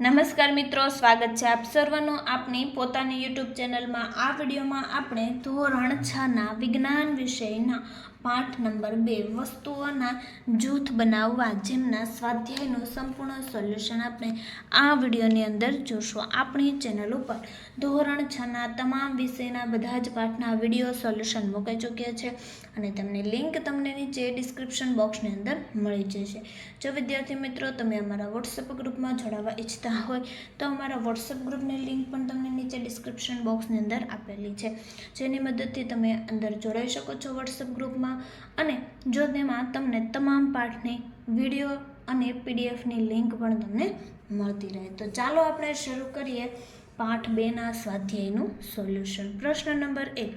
નમસ્કાર મિત્રો, સ્વાગત છે આપ સર્વનું. આપની પોતાની યુટ્યુબ ચેનલમાં આ વિડીયોમાં આપણે ધોરણ છના વિજ્ઞાન વિષયના પાઠ નંબર બે, વસ્તુઓના જૂથ બનાવવા જેમના સ્વાધ્યાયનું સંપૂર્ણ સોલ્યુશન આપણે આ વિડીયોની અંદર જોશું. આપણી ચેનલ ઉપર ધોરણ છના તમામ વિષયના બધા જ પાઠના વીડિયો સોલ્યુશન મૂકી ચૂક્યા છે અને તમને લિંક તમને નીચે ડિસ્ક્રિપ્શન બોક્સની અંદર મળી જશે. જો વિદ્યાર્થી મિત્રો તમે અમારા વોટ્સઅપ ગ્રુપમાં જોડાવા ઈચ્છતા હોય તો અમારા વોટ્સઅપ ગ્રુપની લિંક પણ તમને નીચે ડિસ્ક્રિપ્શન બોક્સની અંદર આપેલી છે. જેની મદદથી તમે અંદર જોડાઈ શકો છો વોટ્સઅપ ગ્રુપમાં. અને જો તેમાં તમને તમામ પાઠની વીડિયો અને પીડીએફની લિંક પણ તમને મળતી રહે. તો ચાલો આપણે શરૂ કરીએ પાઠ બેના સ્વાધ્યાયનું સોલ્યુશન. પ્રશ્ન નંબર એક.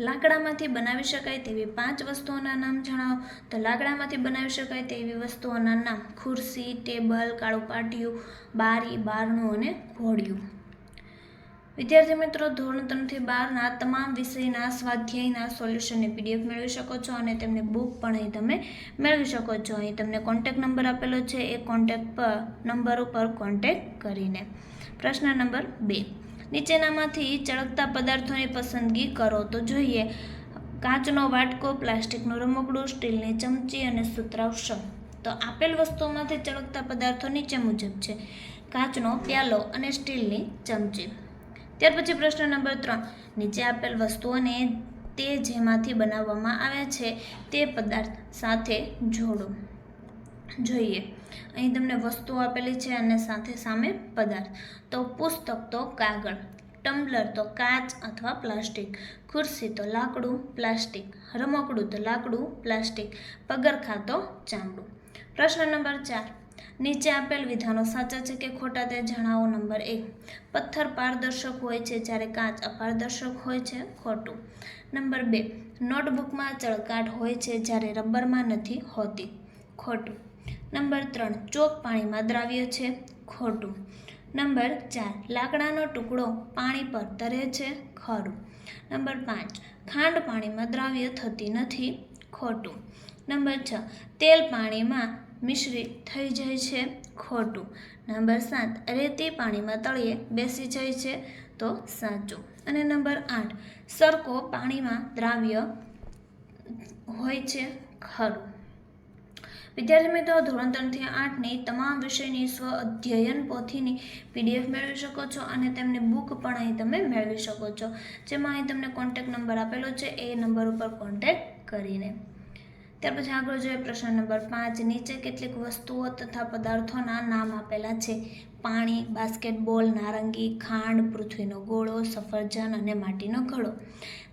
લાકડામાંથી બનાવી શકાય તેવી પાંચ વસ્તુઓના નામ જણાવો. તો લાકડામાંથી બનાવી શકાય તેવી વસ્તુઓના નામ ખુરશી, ટેબલ, કાળું પાટિયું, બારી, બારણું અને ઘોડિયું. વિદ્યાર્થી મિત્રો, ધોરણ ત્રણથી બારના તમામ વિષયના, સ્વાધ્યાયના સોલ્યુશનની પીડીએફ મેળવી શકો છો અને તેમની બુક પણ અહીં તમે મેળવી શકો છો. અહીં તમને કોન્ટેક નંબર આપેલો છે. એ કોન્ટેક પર નંબર ઉપર કોન્ટેક કરીને. પ્રશ્ન નંબર બે. નીચેનામાંથી ચળકતા પદાર્થોની પસંદગી કરો. તો જોઈએ, કાચનો વાટકો, પ્લાસ્ટિકનું રમકડું, સ્ટીલની ચમચી અને સુતરાઉ તો આપેલ વસ્તુઓમાંથી ચળકતા પદાર્થો નીચે મુજબ છે. કાચનો પ્યાલો અને સ્ટીલની ચમચી. ત્યાર પછી પ્રશ્ન નંબર ત્રણ. નીચે આપેલ વસ્તુઓને તે જેમાંથી બનાવવામાં આવે છે તે પદાર્થ સાથે જોડો. જોઈએ. અહીં તમને વસ્તુઓ આપેલી છે અને સાથે સામે પદાર્થ. તો પુસ્તક તો કાગળ, ટમ્બલર તો કાચ અથવા પ્લાસ્ટિક, ખુરશી તો લાકડું, પ્લાસ્ટિક, રમકડું તો લાકડું, પ્લાસ્ટિક, પગરખા તો ચામડું. પ્રશ્ન નંબર ચાર. નીચે આપેલ વિધાનો સાચા છે કે ખોટા તે જણાવો નંબર એક. પથ્થર પારદર્શક હોય છે જ્યારે કાચ અપારદર્શક હોય છે, ખોટું. નંબર બે. નોટબુકમાં ચળકાટ હોય છે જ્યારે રબરમાં નથી હોતી, ખોટું. નંબર ત્રણ. ચોક પાણીમાં દ્રાવ્ય છે, ખોટું. નંબર ચાર. લાકડાનો ટુકડો પાણી પર તરે છે, ખરું. નંબર પાંચ. ખાંડ પાણીમાં દ્રાવ્ય થતી નથી, ખોટું. નંબર છ. તેલ પાણીમાં મિશ્રિત થઈ જાય છે ખોટું. નંબર સાત, રેતી પાણીમાં તળિયે બેસી જાય છે તો સાચું. અને નંબર આઠ સરકો પાણીમાં દ્રાવ્ય હોય છે ખરું. વિદ્યાર્થી મિત્રો, ધોરણ ત્રણથી આઠની તમામ વિષયની સ્વ અધ્યયન પોથીની પીડીએફ મેળવી શકો છો અને તેમની બુક પણ અહીં તમે મેળવી શકો છો. જેમાં અહીં તમને કોન્ટેક નંબર આપેલો છે, એ નંબર ઉપર કોન્ટેક્ટ કરીને. ત્યાર પછી આગળ જોઈએ પ્રશ્ન નંબર પાંચ. નીચે કેટલીક વસ્તુઓ તથા પદાર્થોના નામ આપેલા છે. પાણી, બાસ્કેટબોલ, નારંગી, ખાંડ, પૃથ્વીનો ગોળો, સફરજન અને માટીનો ઘડો.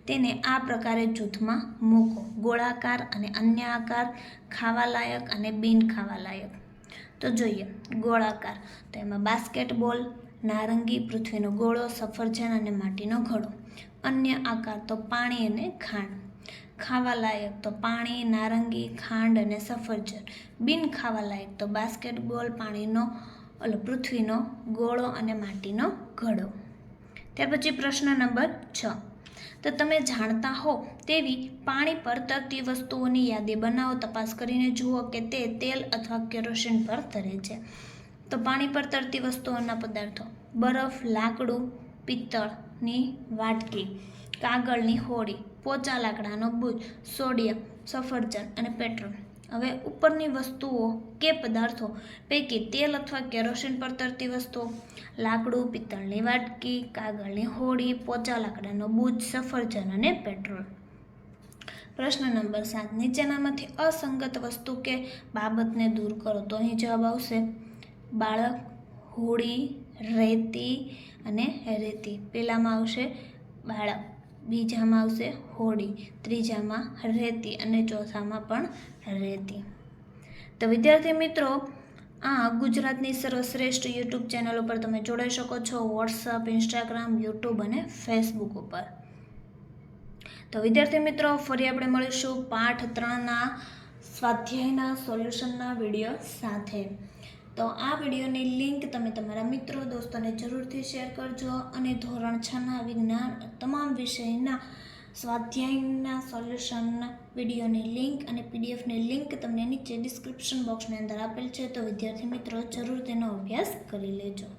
તેને આ પ્રકારે જૂથમાં મૂકો. ગોળાકાર અને અન્ય આકાર ખાવાલાયક અને બિન ખાવાલાયક. તો જોઈએ, ગોળાકાર. તો એમાં બાસ્કેટબોલ, નારંગી, પૃથ્વીનો ગોળો, સફરજન અને માટીનો ઘડો. અન્ય આકાર તો પાણી અને ખાંડ. ખાવાલાયક તો પાણી, નારંગી, ખાંડ અને સફરજન. બિન ખાવાલાયક તો બાસ્કેટબોલ પાણીનો, ઓલો પૃથ્વીનો ગોળો અને માટીનો ઘડો. ત્યાર પછી પ્રશ્ન નંબર છ. તો તમે જાણતા હો તેવી પાણી પર તરતી વસ્તુઓની યાદી બનાવો, તપાસ કરીને જુઓ કે તે તેલ અથવા કેરોસીન પર તરે છે. તો પાણી પર તરતી વસ્તુઓના પદાર્થો. બરફ, લાકડું, પિત્તળની વાટકી, કાગળની હોડી પોચા લાકડાનો બુજ, સોડિયમ, સફરજન અને પેટ્રોલ. હવે ઉપરની વસ્તુઓ કે પદાર્થો પૈકી તેલ અથવા કેરોસીન પર તરતી વસ્તુઓ. લાકડું, પિત્તળની વાટકી, કાગળની હોડી, પોચા લાકડાનો બુજ, સફરજન અને પેટ્રોલ. પ્રશ્ન નંબર સાત. નીચેનામાંથી અસંગત વસ્તુ કે બાબતને દૂર કરો તો અહીં જવાબ આવશે. બાળક, હોડી, રેતી અને રેતી. પેલામાં આવશે બાળક. બીજામાં આવશે હોડી ત્રીજામાં રેતી અને ચોથામાં પણ રેતી. તો વિદ્યાર્થી મિત્રો, આ ગુજરાતની સર્વશ્રેષ્ઠ યુટ્યુબ ચેનલ ઉપર તમે જોડાઈ શકો છો વોટ્સઅપ, ઇન્સ્ટાગ્રામ, યુટ્યુબ અને ફેસબુક ઉપર. તો વિદ્યાર્થી મિત્રો, ફરી આપણે મળીશું પાઠ ત્રણના સ્વાધ્યાયના સોલ્યુશનના વીડિયો સાથે. તો આ વિડીયોની લિંક તમે તમારા મિત્રો, દોસ્તોને જરૂરથી શેર કરજો અને ધોરણ છના વિજ્ઞાન તમામ વિષયના સ્વાધ્યાયના સોલ્યુશનના વિડીયોની લિંક અને પીડીએફની લિંક તમને નીચે ડિસ્ક્રિપ્શન બોક્સની અંદર આપેલ છે. તો વિદ્યાર્થી મિત્રો, જરૂર તેનો અભ્યાસ કરી લેજો.